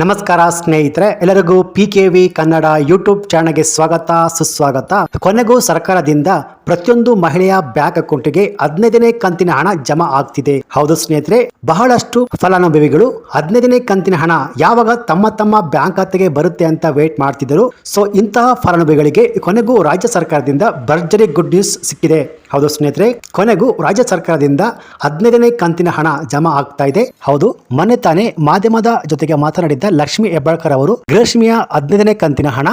ನಮಸ್ಕಾರ ಸ್ನೇಹಿತರೆ, ಎಲ್ಲರಿಗೂ P K V Kannada YouTube ಚಾನಲ್ಗೆ ಸ್ವಾಗತ, ಸುಸ್ವಾಗತ. ಕೊನೆಗೂ ಸರ್ಕಾರದಿಂದ ಪ್ರತಿಯೊಂದು ಮಹಿಳೆಯ ಬ್ಯಾಂಕ್ ಅಕೌಂಟ್ಗೆ ಹದಿನೈದನೇ ಕಂತಿನ ಹಣ ಜಮಾ ಆಗ್ತಿದೆ. ಹೌದು ಸ್ನೇಹಿತರೆ, ಬಹಳಷ್ಟು ಫಲಾನುಭವಿಗಳು ಹದಿನೈದನೇ ಕಂತಿನ ಹಣ ಯಾವಾಗ ತಮ್ಮ ತಮ್ಮ ಬ್ಯಾಂಕ್ ಖಾತೆಗೆ ಬರುತ್ತೆ ಅಂತ ವೇಟ್ ಮಾಡ್ತಿದ್ದರು. ಸೊ ಇಂತಹ ಫಲಾನುಭವಿಗಳಿಗೆ ಕೊನೆಗೂ ರಾಜ್ಯ ಸರ್ಕಾರದಿಂದ ಭರ್ಜರಿ ಗುಡ್ ನ್ಯೂಸ್ ಸಿಕ್ಕಿದೆ. ಹೌದು ಸ್ನೇಹಿತರೆ, ಕೊನೆಗೂ ರಾಜ್ಯ ಸರ್ಕಾರದಿಂದ ಹದಿನೈದನೇ ಕಂತಿನ ಹಣ ಜಮಾ ಆಗ್ತಾ ಇದೆ. ಹೌದು, ಮೊನ್ನೆ ತಾನೇ ಮಾಧ್ಯಮದ ಜೊತೆಗೆ ಮಾತನಾಡಿದ್ದ ಲಕ್ಷ್ಮಿ ಹೆಬ್ಬಾಳ್ಕರ್ ಅವರು, ಗೃಹಲಕ್ಷ್ಮಿಯ ಹದಿನೈದನೇ ಕಂತಿನ ಹಣ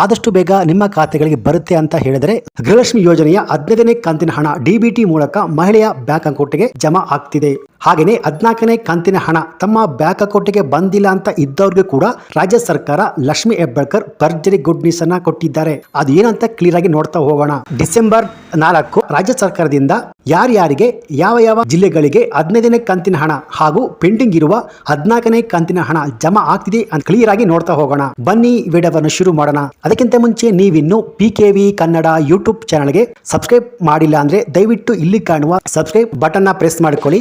ಆದಷ್ಟು ಬೇಗ ನಿಮ್ಮ ಖಾತೆಗಳಿಗೆ ಬರುತ್ತೆ ಅಂತ ಹೇಳಿದರೆ, ಗೃಹಲಕ್ಷ್ಮಿ ಯೋಜನೆಯ ಹದಿನೈದನೇ ಕಂತಿನ ಹಣ ಡಿಬಿಟಿ ಮೂಲಕ ಮಹಿಳೆಯ ಬ್ಯಾಂಕ್ ಅಕೌಂಟ್ಗೆ ಜಮಾ ಆಗ್ತಿದೆ. ಹಾಗೆಯೇ ಹದಿನಾಲ್ಕನೇ ಕಂತಿನ ಹಣ ತಮ್ಮ ಬ್ಯಾಂಕ್ ಅಕೌಂಟ್ಗೆ ಬಂದಿಲ್ಲ ಅಂತ ಇದ್ದವ್ರಿಗೆ ಕೂಡ ರಾಜ್ಯ ಸರ್ಕಾರ ಲಕ್ಷ್ಮಿ ಹೆಬ್ಬಾಳ್ಕರ್ ಭರ್ಜರಿ ಗುಡ್ ನ್ಯೂಸ್ ಅನ್ನ ಕೊಟ್ಟಿದ್ದಾರೆ. ಅದು ಏನಂತ ಕ್ಲಿಯರ್ ಆಗಿ ನೋಡ್ತಾ ಹೋಗೋಣ. ಡಿಸೆಂಬರ್ ನಾಲ್ಕು ರಾಜ್ಯ ಸರ್ಕಾರದಿಂದ ಯಾರ್ಯಾರಿಗೆ ಯಾವ ಯಾವ ಜಿಲ್ಲೆಗಳಿಗೆ ಹದಿನೈದನೇ ಕಂತಿನ ಹಣ ಹಾಗೂ ಪೆಂಡಿಂಗ್ ಇರುವ ಹದಿನಾಲ್ಕನೇ ಕಂತಿನ ಹಣ ಜಮಾ ಆಗ್ತಿದೆ ಅಂತ ಕ್ಲಿಯರ್ ಆಗಿ ನೋಡ್ತಾ ಹೋಗೋಣ. ಬನ್ನಿ ವಿಡಿಯೋವನ್ನು ಶುರು ಮಾಡೋಣ. ಅದಕ್ಕಿಂತ ಮುಂಚೆ ನೀವಿನ್ನು P K V Kannada YouTube ಚಾನಲ್ಗೆ ಸಬ್ಸ್ಕ್ರೈಬ್ ಮಾಡಿಲ್ಲ ಅಂದ್ರೆ ದಯವಿಟ್ಟು ಇಲ್ಲಿ ಕಾಣುವ ಸಬ್ಸ್ಕ್ರೈಬ್ ಬಟನ್ನ ಪ್ರೆಸ್ ಮಾಡ್ಕೊಳ್ಳಿ.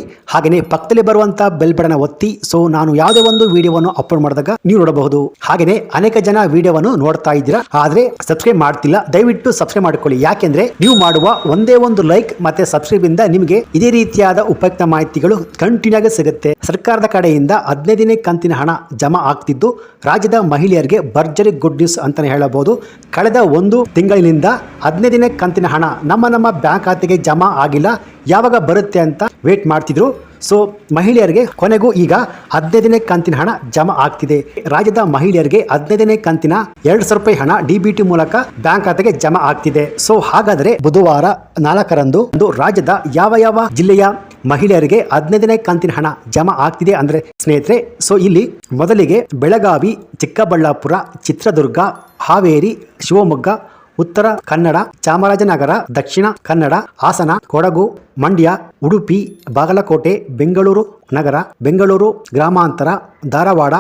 ಹಾಗೆಯೇ ಪಕ್ಕದಲ್ಲಿ ಬರುವಂತ ಬೆಲ್ ಬಟನ್ ಒತ್ತಿ ಸೊ ನಾನು ಯಾವುದೇ ಒಂದು ವಿಡಿಯೋವನ್ನು ಅಪ್ಲೋಡ್ ಮಾಡಿದಾಗ ನೀವು ನೋಡಬಹುದು. ಹಾಗೆಯೇ ಅನೇಕ ಜನ ವಿಡಿಯೋವನ್ನು ನೋಡ್ತಾ ಇದ್ದೀರಾ, ಆದ್ರೆ ಸಬ್ಸ್ಕ್ರೈಬ್ ಮಾಡ್ತಿಲ್ಲ. ದಯವಿಟ್ಟು ಸಬ್ಸ್ಕ್ರೈಬ್ ಮಾಡಿಕೊಳ್ಳಿ. ಯಾಕೆಂದ್ರೆ ನೀವು ಮಾಡುವ ಒಂದೇ ಒಂದು ಲೈಕ್ ಮತ್ತೆ ಸಬ್ಸ್ಕ್ರೈಬ್ ಇಂದ ನಿಮಗೆ ಇದೇ ರೀತಿಯಾದ ಉಪಯುಕ್ತ ಮಾಹಿತಿಗಳು ಕಂಟಿನ್ಯೂ ಆಗಿ ಸಿಗುತ್ತೆ. ಸರ್ಕಾರದ ಕಡೆಯಿಂದ ಹದಿನೈದನೇ ಕಂತಿನ ಹಣ ಜಮಾ ಆಗ್ತಿದ್ದು, ರಾಜ್ಯದ ಮಹಿಳೆಯರಿಗೆ ಭರ್ಜರಿ ಗುಡ್ ನ್ಯೂಸ್ ಅಂತಾನೆ ಹೇಳಬಹುದು. ಕಳೆದ ಒಂದು ತಿಂಗಳಿನಿಂದ ಹದಿನೈದನೇ ಕಂತಿನ ಹಣ ನಮ್ಮ ನಮ್ಮ ಬ್ಯಾಂಕ್ ಖಾತೆಗೆ ಜಮಾ ಆಗಿಲ್ಲ. ಯಾವಾಗ ಬರುತ್ತೆ ಅಂತ ವೇಟ್ ಮಾಡ್ತಿದ್ರು. ಸೊ ಮಹಿಳೆಯರಿಗೆ ಕೊನೆಗೂ ಈಗ ಹದಿನೈದನೇ ಕಂತಿನ ಹಣ ಜಮಾ ಆಗ್ತಿದೆ. ರಾಜ್ಯದ ಮಹಿಳೆಯರಿಗೆ ಹದಿನೈದನೇ ಕಂತಿನ ಎರಡು ಸಾವಿರ ರೂಪಾಯಿ ಹಣ ಡಿಬಿಟಿ ಮೂಲಕ ಬ್ಯಾಂಕ್ ಖಾತೆಗೆ ಜಮಾ ಆಗ್ತಿದೆ. ಸೊ ಹಾಗಾದರೆ ಬುಧವಾರ ನಾಲ್ಕರಂದು ಒಂದು ರಾಜ್ಯದ ಯಾವ ಯಾವ ಜಿಲ್ಲೆಯ ಮಹಿಳೆಯರಿಗೆ ಹದಿನೈದನೇ ಕಂತಿನ ಹಣ ಜಮಾ ಆಗ್ತಿದೆ ಅಂದ್ರೆ ಸ್ನೇಹಿತರೆ ಸೊ ಇಲ್ಲಿ ಮೊದಲಿಗೆ ಬೆಳಗಾವಿ, ಚಿಕ್ಕಬಳ್ಳಾಪುರ, ಚಿತ್ರದುರ್ಗ, ಹಾವೇರಿ, ಶಿವಮೊಗ್ಗ ಉತ್ತರ ಕನ್ನಡ, ಚಾಮರಾಜನಗರ, ದಕ್ಷಿಣ ಕನ್ನಡ, ಹಾಸನ, ಕೊಡಗು, ಮಂಡ್ಯ, ಉಡುಪಿ, ಬಾಗಲಕೋಟೆ, ಬೆಂಗಳೂರು ನಗರ, ಬೆಂಗಳೂರು ಗ್ರಾಮಾಂತರ, ಧಾರವಾಡ,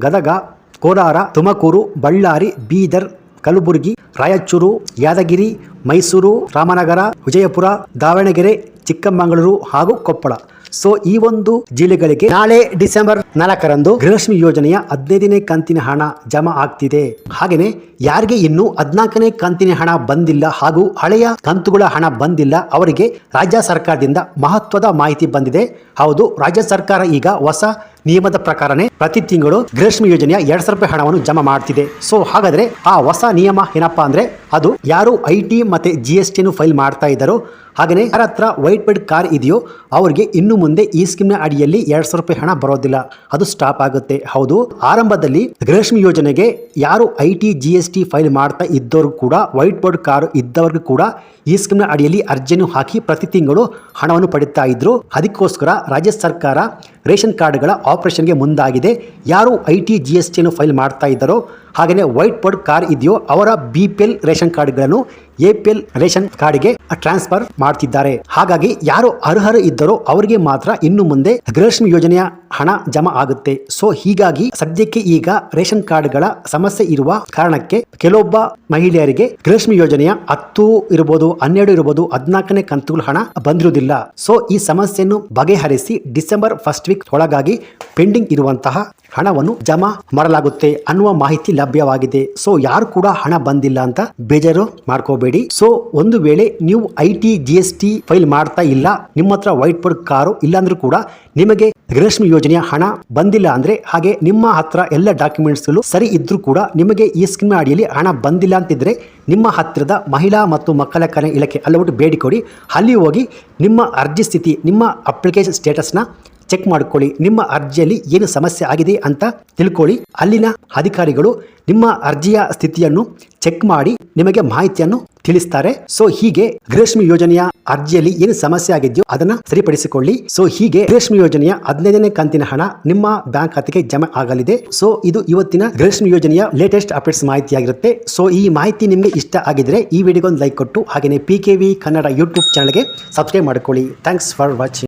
ಗದಗ, ಕೋಲಾರ, ತುಮಕೂರು, ಬಳ್ಳಾರಿ, ಬೀದರ್, ಕಲಬುರಗಿ, ರಾಯಚೂರು, ಯಾದಗಿರಿ, ಮೈಸೂರು, ರಾಮನಗರ, ವಿಜಯಪುರ, ದಾವಣಗೆರೆ, ಚಿಕ್ಕಮಗಳೂರು ಹಾಗೂ ಕೊಪ್ಪಳ. ಸೊ ಈ ಒಂದು ಜಿಲ್ಲೆಗಳಿಗೆ ನಾಳೆ ಡಿಸೆಂಬರ್ ನಾಲ್ಕರಂದು ಗೃಹಲಕ್ಷ್ಮಿ ಯೋಜನೆಯ ಹದಿನೈದನೇ ಕಂತಿನ ಹಣ ಜಮಾ ಆಗ್ತಿದೆ. ಹಾಗೆಯೇ ಯಾರಿಗೆ ಇನ್ನೂ ಹದಿನಾಲ್ಕನೇ ಕಂತಿನ ಹಣ ಬಂದಿಲ್ಲ ಹಾಗೂ ಹಳೆಯ ಕಂತುಗಳ ಹಣ ಬಂದಿಲ್ಲ ಅವರಿಗೆ ರಾಜ್ಯ ಸರ್ಕಾರದಿಂದ ಮಹತ್ವದ ಮಾಹಿತಿ ಬಂದಿದೆ. ಹೌದು, ರಾಜ್ಯ ಸರ್ಕಾರ ಈಗ ಹೊಸ ನಿಯಮದ ಪ್ರಕಾರನೇ ಪ್ರತಿ ತಿಂಗಳು ಗೃಹಲಕ್ಷ್ಮಿ ಯೋಜನೆಯ ಎರಡ್ ಸಾವಿರ ರೂಪಾಯಿ ಹಣವನ್ನು ಜಮಾ ಮಾಡ್ತಿದೆ. ಸೊ ಹಾಗಾದ್ರೆ ಆ ಹೊಸ ನಿಯಮ ಏನಪ್ಪಾ ಅಂದ್ರೆ ಅದು ಯಾರು ಐ ಟಿ ಮತ್ತೆ ಜಿ ಎಸ್ ಟಿಯನ್ನು ಫೈಲ್ ಮಾಡ್ತಾ ಇದ್ದಾರೋ ಹಾಗೆಯೇ ಯಾರ ಹತ್ರ ವೈಟ್ ಬೆಡ್ ಕಾರ್ ಇದೆಯೋ ಅವರಿಗೆ ಇನ್ನು ಮುಂದೆ ಈ ಸ್ಕೀಮ್ನ ಅಡಿಯಲ್ಲಿ ಎರಡ್ ಸಾವಿರ ರೂಪಾಯಿ ಹಣ ಬರೋದಿಲ್ಲ. ಅದು ಸ್ಟಾಪ್ ಆಗುತ್ತೆ. ಹೌದು, ಆರಂಭದಲ್ಲಿ ಗೃಹಲಕ್ಷ್ಮಿ ಯೋಜನೆಗೆ ಯಾರು I T, G S T file ಮಾಡ್ತಾ ಇದ್ದವರು ಕೂಡ, ವೈಟ್ ಬೋರ್ಡ್ ಕಾರ್ ಇದ್ದವ್ರಿಗೂ ಕೂಡ ಈ ಸ್ಕೀಮ್ನ ಅಡಿಯಲ್ಲಿ ಅರ್ಜಿಯನ್ನು ಹಾಕಿ ಪ್ರತಿ ತಿಂಗಳು ಹಣವನ್ನು ಪಡೀತಾ ಇದ್ರು. ಅದಕ್ಕೋಸ್ಕರ ರಾಜ್ಯ ಸರ್ಕಾರ ರೇಷನ್ ಕಾರ್ಡ್ಗಳ ಆಪರೇಷನ್ಗೆ ಮುಂದಾಗಿದೆ. ಯಾರು ಐ ಟಿ ಜಿ ಎಸ್ ಟಿಯನ್ನು ಫೈಲ್ ಮಾಡ್ತಾ ಇದ್ದಾರೋ ಹಾಗೆಯೇ ವೈಟ್ ಬೋರ್ಡ್ ಕಾರ್ ಇದೆಯೋ ಅವರ ಬಿ ಪಿ ಎಲ್ ರೇಷನ್ ಕಾರ್ಡ್ಗಳನ್ನು ಎ ಪಿ ಎಲ್ ರೇಷನ್ ಕಾರ್ಡ್ಗೆ ಟ್ರಾನ್ಸ್ಫರ್ ಮಾಡ್ತಿದ್ದಾರೆ. ಹಾಗಾಗಿ ಯಾರು ಅರ್ಹರು ಇದ್ದರೋ ಅವರಿಗೆ ಮಾತ್ರ ಇನ್ನು ಮುಂದೆ ಗೃಹಲಕ್ಷ್ಮಿ ಯೋಜನೆಯ ಹಣ ಜಮಾ ಆಗುತ್ತೆ. ಸೊ, ಹೀಗಾಗಿ ಸದ್ಯಕ್ಕೆ ಈಗ ರೇಷನ್ ಕಾರ್ಡ್ಗಳ ಸಮಸ್ಯೆ ಇರುವ ಕಾರಣಕ್ಕೆ ಕೆಲವೊಬ್ಬ ಮಹಿಳೆಯರಿಗೆ ಗೃಹಲಕ್ಷ್ಮಿ ಯೋಜನೆಯ ಹತ್ತು ಇರಬಹುದು ಹನ್ನೆರಡು ಇರಬಹುದು ಹದಿನಾಲ್ಕನೇ ಕಂತುಗಳ ಹಣ ಬಂದಿರುವುದಿಲ್ಲ ಸೊ, ಈ ಸಮಸ್ಯೆಯನ್ನು ಬಗೆಹರಿಸಿ ಡಿಸೆಂಬರ್ ಫಸ್ಟ್ ವೀಕ್ ಒಳಗಾಗಿ ಪೆಂಡಿಂಗ್ ಇರುವಂತಹ ಹಣವನ್ನು ಜಮಾ ಮಾಡಲಾಗುತ್ತೆ ಅನ್ನುವ ಮಾಹಿತಿ ಲಭ್ಯವಾಗಿದೆ. ಸೊ ಯಾರು ಕೂಡ ಹಣ ಬಂದಿಲ್ಲ ಅಂತ ಬೇಜಾರು ಮಾಡ್ಕೋಬೇಡಿ. ಸೊ ಒಂದು ವೇಳೆ ನೀವು I T, G S T file ಮಾಡ್ತಾ ಇಲ್ಲ, ನಿಮ್ಮ ಹತ್ರ ವೈಟ್ ಬೋರ್ಡ್ ಕಾರು ಇಲ್ಲಾಂದ್ರೂ ಕೂಡ ನಿಮಗೆ ಗೃಹಲಕ್ಷ್ಮಿ ಯೋಜನೆಯ ಹಣ ಬಂದಿಲ್ಲ ಅಂದ್ರೆ ಹಾಗೆ ನಿಮ್ಮ ಹತ್ರ ಎಲ್ಲ ಡಾಕ್ಯುಮೆಂಟ್ಸ್ ಸರಿ ಇದ್ರೂ ಕೂಡ ನಿಮಗೆ ಈ ಸ್ಕೀಮ್ ಅಡಿಯಲ್ಲಿ ಹಣ ಬಂದಿಲ್ಲ ಅಂತಿದ್ರೆ ನಿಮ್ಮ ಹತ್ತಿರದ ಮಹಿಳಾ ಮತ್ತು ಮಕ್ಕಳ ಕಲ್ಯಾಣ ಇಲಾಖೆ ಅಲ್ಲಬಿಟ್ಟು ಬೇಡಿಕೊಡಿ ಕೊಡಿ ಅಲ್ಲಿ ಹೋಗಿ ನಿಮ್ಮ ಅರ್ಜಿ ಸ್ಥಿತಿ, ನಿಮ್ಮ ಅಪ್ಲಿಕೇಶನ್ ಸ್ಟೇಟಸ್ನ ಚೆಕ್ ಮಾಡ್ಕೊಳ್ಳಿ, ನಿಮ್ಮ ಅರ್ಜಿಯಲ್ಲಿ ಏನು ಸಮಸ್ಯೆ ಆಗಿದೆ ಅಂತ ತಿಳ್ಕೊಳ್ಳಿ. ಅಲ್ಲಿನ ಅಧಿಕಾರಿಗಳು ನಿಮ್ಮ ಅರ್ಜಿಯ ಸ್ಥಿತಿಯನ್ನು ಚೆಕ್ ಮಾಡಿ ನಿಮಗೆ ಮಾಹಿತಿಯನ್ನು ತಿಳಿಸ್ತಾರೆ. ಸೊ, ಹೀಗೆ ಗೃಹಲಕ್ಷ್ಮಿ ಯೋಜನೆಯ ಅರ್ಜಿಯಲ್ಲಿ ಏನು ಸಮಸ್ಯೆ ಆಗಿದೆಯೋ ಅದನ್ನ ಸರಿಪಡಿಸಿಕೊಳ್ಳಿ. ಸೊ, ಹೀಗೆ ಗೃಹಲಕ್ಷ್ಮಿ ಯೋಜನೆಯ ಹದಿನೈದನೇ ಕಂತಿನ ಹಣ ನಿಮ್ಮ ಬ್ಯಾಂಕ್ ಖಾತೆಗೆ ಜಮಾ ಆಗಲಿದೆ. ಸೊ, ಇದು ಇವತ್ತಿನ ಗೃಹಲಕ್ಷ್ಮಿ ಯೋಜನೆಯ ಲೇಟೆಸ್ಟ್ ಅಪ್ಡೇಟ್ಸ್ ಮಾಹಿತಿಯಾಗಿರುತ್ತೆ. ಸೊ, ಈ ಮಾಹಿತಿ ನಿಮಗೆ ಇಷ್ಟ ಆಗಿದ್ರೆ ಈ ವಿಡಿಯೋಗೊಂದು ಲೈಕ್ ಕೊಟ್ಟು ಹಾಗೆಯೇ P K V Kannada YouTube ಚಾನಲ್ಗೆ ಸಬ್ಸ್ಕ್ರೈಬ್ ಮಾಡ್ಕೊಳ್ಳಿ. Thanks for watching